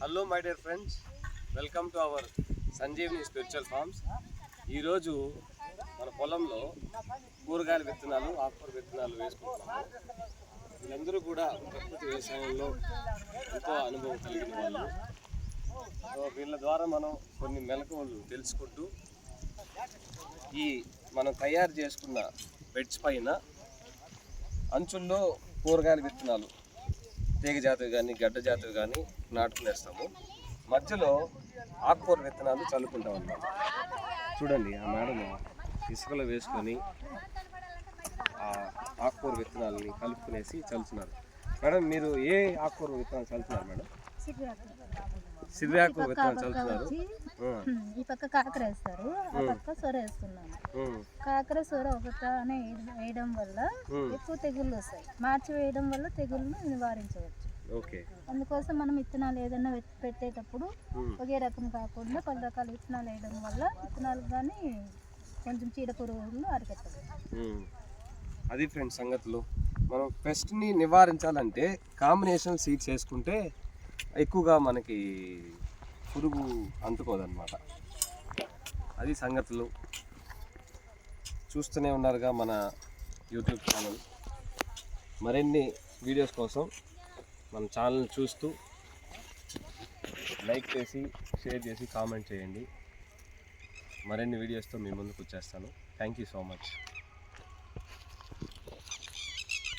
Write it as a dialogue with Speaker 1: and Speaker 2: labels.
Speaker 1: Hello my dear friends welcome to our Sanjeevini spiritual farms ఈరోజు మన పొలంలో కూరగాయల విత్తనాలు ఆకుకూర విత్తనాలు వేసుకుంటున్నాము. వీళ్ళందరూ కూడా ప్రకృతి వ్యవసాయంలో ఎంతో అనుభవం కలిగిన వాళ్ళు. సో వీళ్ళ ద్వారా మనం కొన్ని మెలకువలు తెలుసుకుంటూ ఈ మనం తయారు చేసుకున్న బెడ్స్ పైన అంచుల్లో కూరగాయల విత్తనాలు తీగ జాతివి కానీ గడ్డ జాతివి కానీ నాటుకునేస్తాము మధ్యలో ఆకుకూర విత్తనాలు చల్లుకుంటాం అన్నమాట. చూడండి ఆ మేడం ఇసుకలో వేసుకొని ఆకుకూర విత్తనాలని కలుపుకునేసి చల్లుతున్నారు. మేడం మీరు ఏ ఆకుకూర విత్తనాలు చల్లుతున్నారు మేడం? సిరి ఆకుకూర విత్తనాలు చల్లుతున్నారు.
Speaker 2: ఈ పక్క కాకర వేస్తారు. ఆ పక్క సొర వేస్తున్నాను.
Speaker 1: ఉమ్,
Speaker 2: కాకర సొర ఒకటానే వేయడం వల్ల ఎక్కువ తెగుళ్ళు వస్తాయి. మార్చి వేయడం వల్ల తెగుళ్ళను నివారించవచ్చు.
Speaker 1: ఓకే.
Speaker 2: అందుకోసం మనం విత్తనాలు ఏదైనా పెట్టేటప్పుడు ఒకే రకం కాకుండా పలు రకాల విత్తనాలు వేయడం వల్ల విత్తనాలు కానీ కొంచెం చీడ పురుగులు
Speaker 1: ఉమ్. అది ఫ్రెండ్స్ సంగతులు. మనం పెస్ట్ని నివారించాలంటే కాంబినేషన్ సీడ్స్ వేసుకుంటే ఎక్కువగా మనకి పురుగు అంటుకోదన్నమాట. అది సంగతులు. చూస్తూనే ఉన్నారుగా మన యూట్యూబ్ ఛానల్. మరిన్ని వీడియోస్ కోసం మన ఛానల్ చూస్తూ లైక్ చేసి షేర్ చేసి కామెంట్ చేయండి. మరిన్ని వీడియోస్తో మీ ముందుకు వచ్చేస్తాను. Thank you so much.